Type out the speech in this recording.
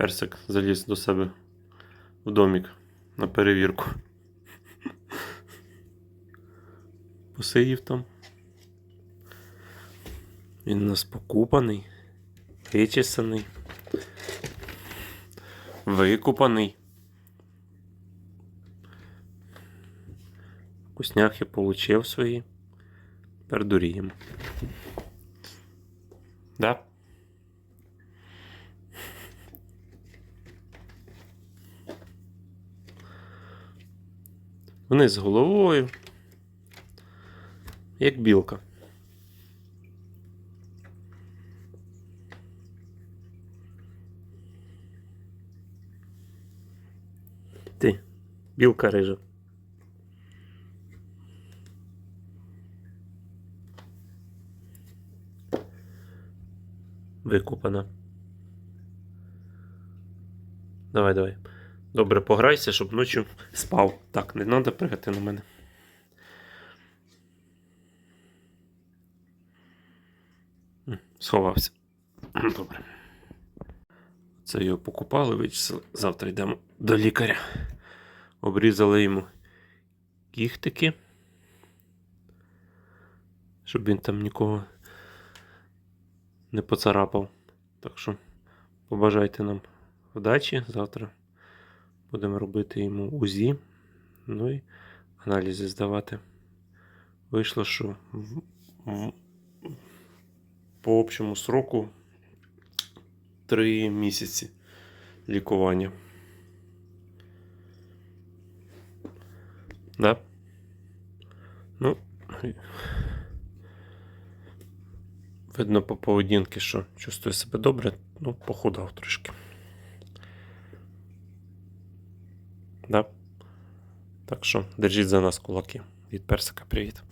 Персик заліз до себе в домик на перевірку. Посидів там. Він у нас покупаний, вичесаний, викупаний. Вкусняхи получив свої. Тепер дуріємо. Да? Вниз головою. Як білка. Ти, білка рижа. Викупана. Давай, давай. Добре, пограйся, щоб ночі спав. Так, не треба пригати на мене. Сховався. Добре. Це його покупали, вичислили. Завтра йдемо до лікаря. Обрізали йому кіхтики. Щоб він там нікого не поцарапав. Так що побажайте нам вдачі. Завтра будемо робити йому УЗІ. Ну і аналізи здавати. Вийшло, що по общому сроку 3 місяці лікування. Да? Ну, видно по поведінки, що чувствує себе добре, ну, похудав трошки. Да? Так що держіть за нас кулаки. Від персика привіт.